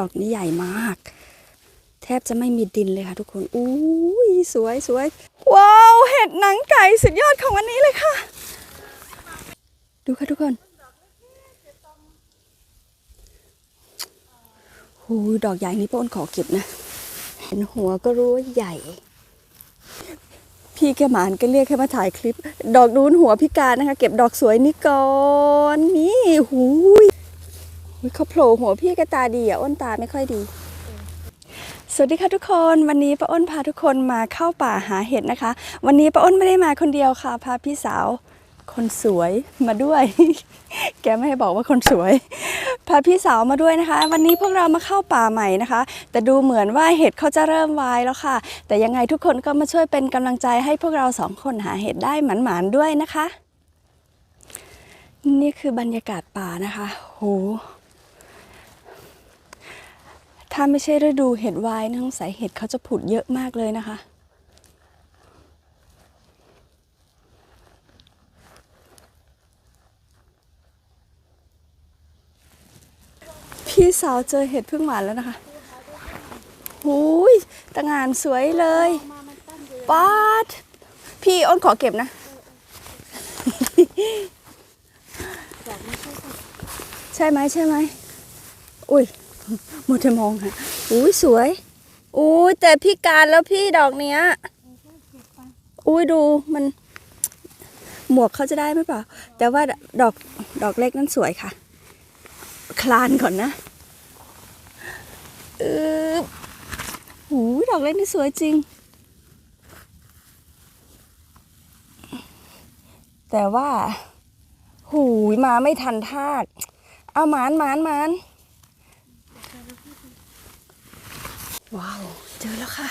ดอกนี้ใหญ่มาก แทบจะไม่มีดินเลยค่ะทุกคนอุ้ยสวยสวยว้าวเห็ดหนังไก่สุดยอดของวันนี้เลยค่ะ ดูค่ะทุกคนหูยดอกใหญ่นี่ป้าอ้นขอเก็บนะ เห็นหัวก็รู้ว่าใหญ่ พี่แกหมานก็เรียกให้มาถ่ายคลิป ดอกนู้นหัวพิการนะคะ เก็บดอกสวยนี่ก่อน นี่หูย เขาโผล่หัวพี่ก็ตาดีอะอ้นตาไม่ค่อยดี สวัสดีค่ะทุกคนวันนี้ป้าอ้นพาทุกคนมาเข้าป่าหาเห็ดนะคะ วันนี้ป้าอ้นไม่ได้มาคนเดียวค่ะ พาพี่สาวคนสวยมาด้วย แกไม่ให้บอกว่าคนสวย พาพี่สาวมาด้วยนะคะ วันนี้พวกเรามาเข้าป่าใหม่นะคะ แต่ดูเหมือนว่าเห็ดเขาจะเริ่มวายแล้วค่ะ แต่ยังไงทุกคนก็มาช่วยเป็นกำลังใจให้พวกเราสองคนหาเห็ดได้หมันๆด้วยนะคะ นี่คือบรรยากาศป่านะคะ โห ถ้าไม่ใช่ฤดูเห็ดวายนะสงสัยเห็ดเขาจะผุดเยอะมากเลยนะคะ พี่สาวเจอเห็ดพึ่งหวานแล้วนะคะหูยตะงานสวยเลยป๊าดพี่อ้นขอเก็บนะ ใช่ไหมใช่ไหมอุ้ย มัวแต่มองค่ะอุ้ยสวย อุ้ยแต่พี่การแล้วพี่ดอกเนี้ย อุ้ยดูมัน หมวกเขาจะได้ไหมเปล่า แต่ว่าดอกดอกเล็กนั้นสวยค่ะ คลานก่อนนะเออหูดอกเล็กนี่สวยจริง แต่ว่า หูยมาไม่ทันทากเอาหมานหมานหมาน ว้าว เจอแล้วค่ะ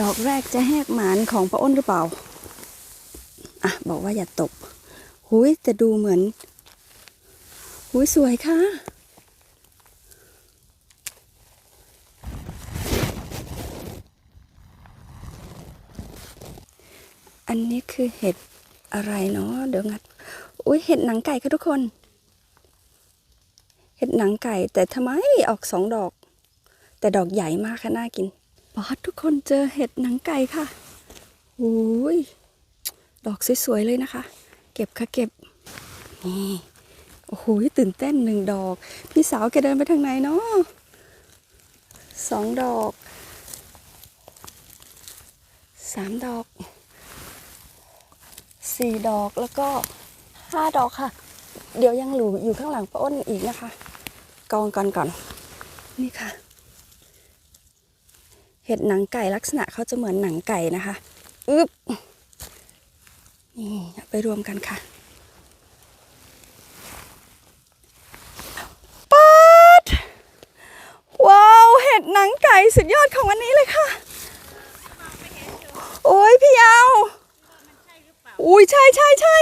ดอกแรกจะแหกหมานของป้าอ้นหรือเปล่า อะ บอกว่าอย่าตก หุยแต่ดูเหมือน หุยสวยค่ะ อันนี้คือเห็ดอะไรเนาะเดี๋ยวงัด อุ้ยเห็ดหนังไก่ค่ะทุกคน เห็ดหนังไก่ แต่ทำไมออกสองดอก แต่ดอกใหญ่มากค่ะน่ากินบอสทุกคนเจอเห็ดหนังไก่ค่ะโอ้ยดอกสวยๆเลยนะคะ เก็บค่ะเก็บนี่โอ้โหตื่นเต้นหนึ่งดอก พี่สาวแกเดินไปทางไหนเนาะสองดอกสามดอกสี่ดอกแล้วก็ห้าดอกค่ะ เดี๋ยวยังหลูอยู่ข้างหลังป้าอ้นอีกนะคะ กองก่อนก่อน นี่ค่ะ เห็ดหนังไก่ลักษณะเขาจะเหมือนหนังไก่นะคะอึบนี่ไปรวมกันค่ะป๊าดว้าว เห็ดหนังไก่สุดยอดของวันนี้เลยค่ะ โอ้ยพี่ยาวอุ้ยใช่ใช่ใช่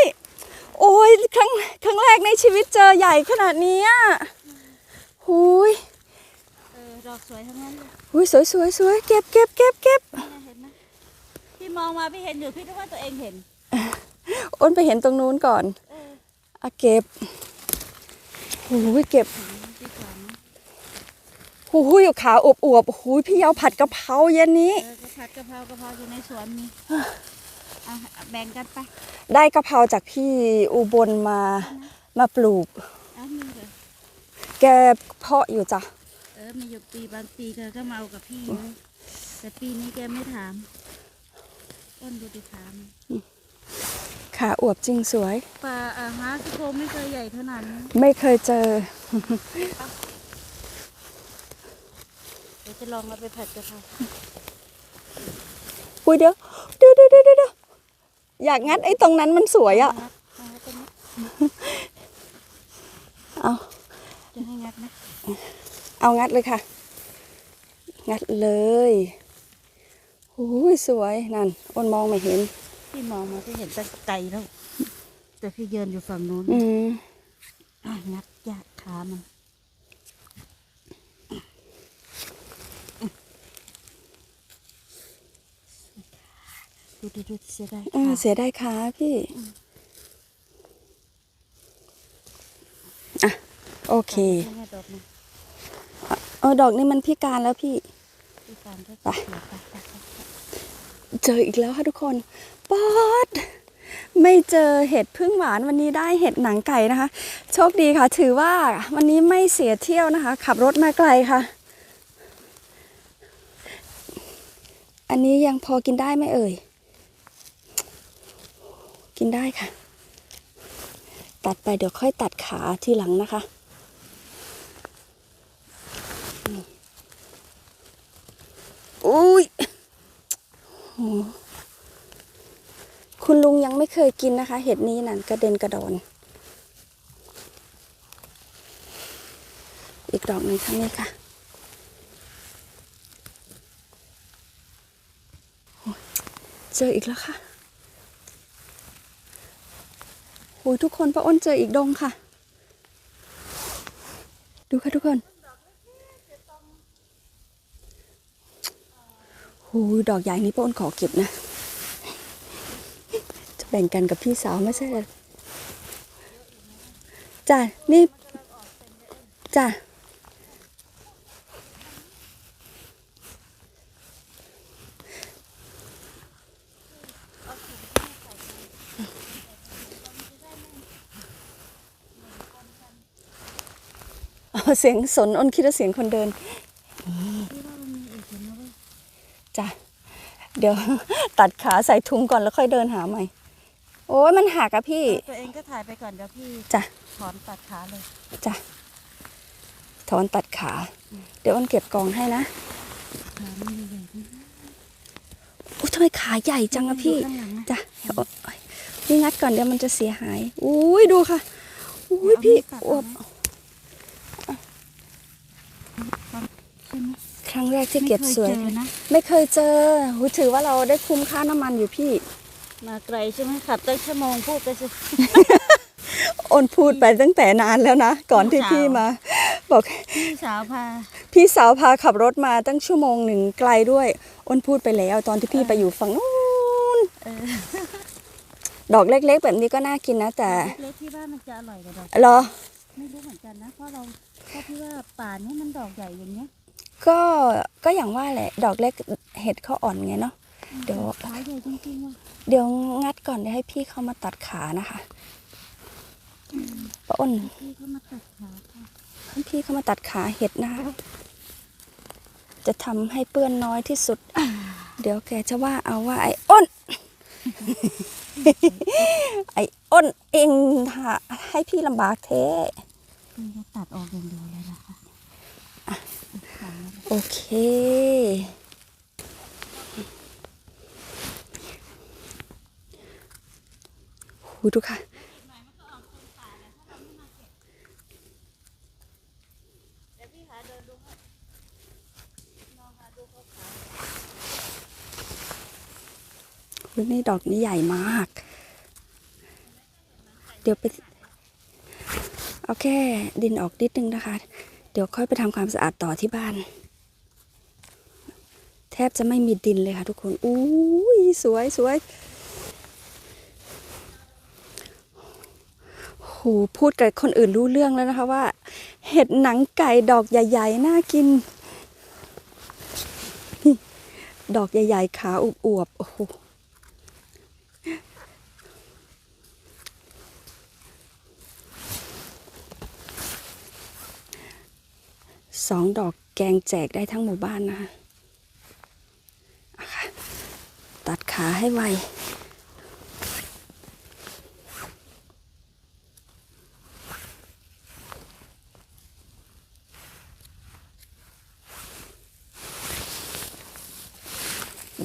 โอ้ยครั้งครั้งแรกในชีวิตเจอใหญ่ขนาดนี้อะ หุยเออดอกสวยทั้งนั้นเลยหุยสวยสวยสวยเก็บเก็บเก็บเก็บเนี่ยเห็นไหมพี่มองมาพี่เห็นอยู่พี่นึกว่าตัวเองเห็นอ้นไปเห็นตรงนู้นก่อนเอออะเก็บหูยเก็บพี่ขวัญหูยอยู่ขาอวบอวบๆหูยพี่ยาวผัดกะเพราเย็นนี้ เออก็ผัดกะเพรากะเพราอยู่ในสวนมีอะแบ่งกันไปได้กะเพราจากพี่อุบลมามาปลูกอะมีเหรอ แกเพาะอยู่จ้ะ เออ มีอยู่ปีบางปีเธอก็มาเอากับพี่เลยแต่ปีนี้แกไม่ถาม อ้นดูดิถาม ขาอวบจริงสวย ปลาอ่าฮะสิโครงไม่เคยใหญ่ขนาดนี้ไม่เคยเจอ เดี๋ยวจะลองเอาไปผัดกะเพราอุ้ยเดี๋ยวเดี๋ยวเดี๋ยวเดี๋ยวเดี๋ยวอยากงัดไอ้ตรงนั้นมันสวยอะงัดเอาไว้ตรงนี้เอา จะให้งัดนะเอางัดเลยค่ะ งัดเลยหูยสวยนั่นอ้นมองไม่เห็น พี่มองมาพี่เห็นตั้งไกลแล้ว แต่พี่ยืนอยู่ฝั่งนู้นอืมอะงัดยากขามันดูดูดูเสียดายเออขาเสียได้ขาพี่ อะ โอเคงัดหนึงเออดอกนี้มันพิการแล้วพี่ที่การก็ไปเสียไปไปไปไปเจออีกแล้วค่ะทุกคนป๊อดไม่เจอเห็ดพึ่งหวานวันนี้ได้เห็ดหนังไก่นะคะ โชคดีค่ะ ถือว่าวันนี้ไม่เสียเที่ยวนะคะ ขับรถมาไกลค่ะ อันนี้ยังพอกินได้ไหมเอ่ย กินได้ค่ะ ตัดไปเดี๋ยวค่อยตัดขาทีหลังนะคะ อุ้ยคุณลุงยังไม่เคยกินนะคะ เห็ดนี้นั่นกระเด็นกระดอน อีกดอกหนึ่งค่ะนี่ค่ะเจออีกแล้วค่ะโอ้ยทุกคนป้าอ้นเจออีกดงค่ะ ดูค่ะทุกคน โอ้ดอกใหญ่นี้ป้าอ้นขอเก็บนะ จะแบ่งกันกับพี่สาวไม่ใช่จ้ะนี่จ้ะเสียงสนอ้นคิดว่าเสียงคนเดิน ที่ว่ามันมีอีกเห็นไหมเว้ย จ้ะเดี๋ยวตัดขาใส่ถุงก่อนแล้วค่อยเดินหาใหม่ โอ้ยมันหักอะพี่ ตัวเองก็ถ่ายไปก่อนเดี๋ยวพี่จ้ะถอนตัดขาเลยจ้ะถอนตัดขา เดี๋ยวอ้นเก็บกองให้นะขามันใหญ่ๆนะอุ้ยทำไมขาใหญ่จังอะพี่ข้างหลังนะจ้ะโอ๊ยนี่งัดก่อนเดี๋ยวมันจะเสียหายอุ้ยดูค่ะอุ้ยพี่อวบ ใช่ไหม ครั้ง แรกที่เก็บสวย ไม่คเจอนะ ไม่เคยเจอหูถือว่าเราได้คุ้มค่าน้ำมันอยู่พี่มาไกลใช่ไหมขับตั้งชั่วโมงพูดไปสิ อ้นพูดไปตั้งแต่นานแล้วนะ ก่อนที่พี่พี่สาวมา บอก พี่สาวพา พี่สาวพาขับรถมาตั้งชั่วโมงหนึ่งไกลด้วยอ้นพูดไปแล้ว ตอนที่พี่ไปอยู่ฝั่งนู้นเออ ดอกเล็ก ๆ แบบนี้ก็น่ากินนะแต่เล็กๆที่บ้านมันจะอร่อยกว่าดอกเหรอไม่รู้เหมือนกันนะเพราะเราเพราะที่ว่าป่าเนี้มันดอกใหญ่อย่างเงี้ย ก็ก็อย่างว่าแหละ ดอกเล็กเห็ดเขาอ่อนไงเนาะเดี๋ยวขาใหญ่จริงๆว่ะเดี๋ยวงัดก่อนเดี๋ยวให้พี่เขามาตัดขานะคะป้าอ้นพี่เขามาตัดขาค่ะพี่เขามาตัดขาเห็ดนะคะจะทำให้เปื้อนน้อยที่สุด เดี๋ยวแกจะว่าเอาว่า ไอ้อ้น ไอ้อ้นเองหาให้พี่ลำบากเทพี่จะตัดออกอย่างเดียวเลยนะคะ โอเค หูดูค่ะ นี่ดอกนี้ใหญ่มาก เดี๋ยวไป เอาแค่ดินออกนิดนึงนะคะ เดี๋ยวค่อยไปทำความสะอาดต่อที่บ้าน แทบจะไม่มีดินเลยค่ะทุกคนอุ้ยสวยสวยโหพูดกับคนอื่นรู้เรื่องแล้วนะคะว่า เห็ดหนังไก่ดอกใหญ่ ๆ น่ากิน ดอกใหญ่ ๆ ขาอวบๆโอ้โหสองดอกแกงแจกได้ทั้งหมู่บ้านนะคะอะค่ะ ตัดขาให้ไว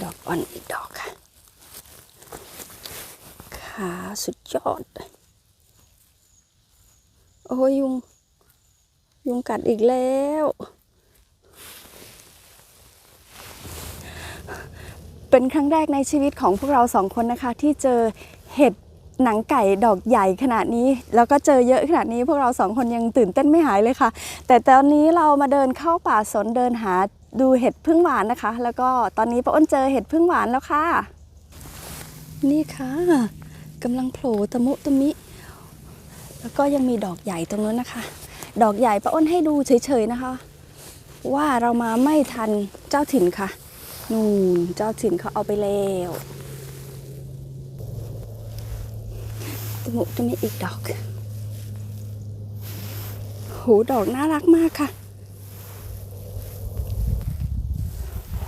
ดอกอ่อนอีกดอกค่ะ ขาสุดยอด โอ้ยยุง ยุงกัดอีกแล้ว เป็นครั้งแรกในชีวิตของพวกเราสองคนนะคะ ที่เจอเห็ดหนังไก่ดอกใหญ่ขนาดนี้ แล้วก็เจอเยอะขนาดนี้ พวกเราสองคนยังตื่นเต้นไม่หายเลยค่ะ แต่ตอนนี้เรามาเดินเข้าป่าสนเดินหาดูเห็ดพึ่งหวานนะคะ แล้วก็ตอนนี้ป้าอ้นเจอเห็ดพึ่งหวานแล้วค่ะ นี่ค่ะกำลังโผล่ตะมุตะมิ แล้วก็ยังมีดอกใหญ่ตรงนู้นนะคะ ดอกใหญ่ป้าอ้นให้ดูเฉยๆนะคะ ว่าเรามาไม่ทันเจ้าถิ่นค่ะ นู่นเจ้าถิ่นเขาเอาไปแล้วจมูกจะมีอีกดอก โห ดอกน่ารักมากค่ะ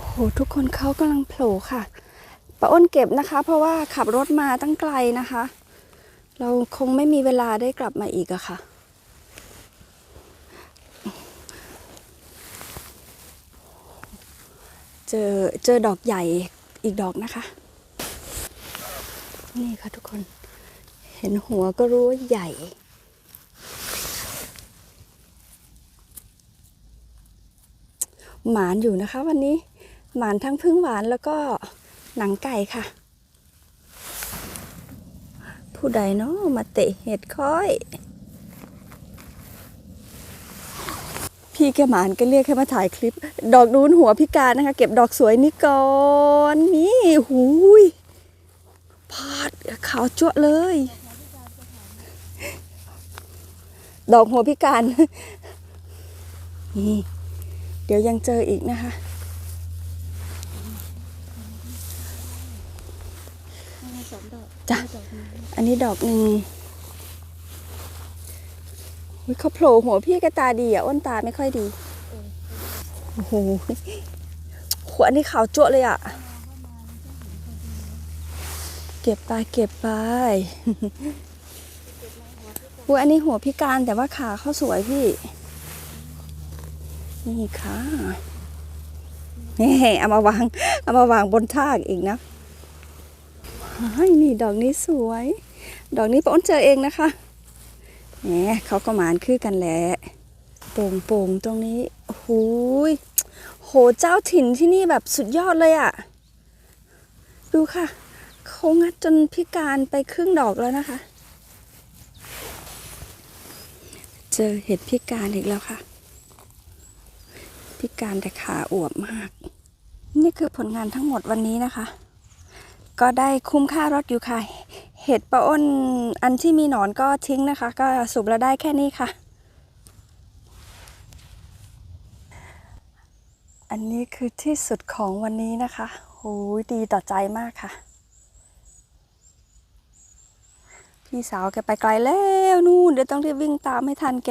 โห ทุกคนเขากำลังโผล่ค่ะป้าอ้นเก็บนะคะ เพราะว่าขับรถมาตั้งไกลนะคะ เราคงไม่มีเวลาได้กลับมาอีกอะค่ะ จอเจอดอกใหญ่อีกดอกนะคะ นี่ค่ะทุกคน เห็นหัวก็รู้ว่าใหญ่ หมานอยู่นะคะวันนี้ หมานทั้งพึ่งหวานแล้วก็หนังไก่ค่ะ ผู้ใดเนาะมาเตะเห็ดค่อย พี่แกหมานก็เรียกให้มาถ่ายคลิป ดอกนูนหัวพิการนะคะ เก็บดอกสวยนี่ก่อนนี่หูยพาดขาวจั่วเลย ดอกหัวพิการนี่เดี๋ยวยังเจออีกนะคะจ้ะอันนี้ดอกหนึ่ง เขาโผล่หัวพี่กระตาดีอะ อ้นตาไม่ค่อยดี โอ้โหหัวอันนี้ขาวจั่วเลยอะ เก็บไปเก็บไปหัวอันนี้หัวพิการแต่ว่าขาเขาสวยพี่ นี่ค่ะนี่เอามาวาง เอามาวางบนทากอีกนะเฮ้นี่ดอกนี้สวย ดอกนี้ป้าอ้นเจอเองนะคะ แหมเขาก็หมานคือกันแหละโป่งโป่งๆตรงนี้หูยโหเจ้าถิ่นที่นี่แบบสุดยอดเลยอะ่ะ ดูค่ะเขางัดจนพิการไปครึ่งดอกแล้วนะคะ เจอเห็ดพิการอีกแล้วค่ะ พิการแต่ขาอวบมาก นี่คือผลงานทั้งหมดวันนี้นะคะ ก็ได้คุ้มค่ารถอยู่ค่ะ เห็ดปะอ้นอันที่มีหนอนก็ทิ้งนะคะ ก็สุบแล้วได้แค่นี้ค่ะ อันนี้คือที่สุดของวันนี้นะคะโหยดีต่อใจมากค่ะ พี่สาวแกไปไกลแล้วนู่นเดี๋ยวต้องรีบวิ่งตามให้ทันแก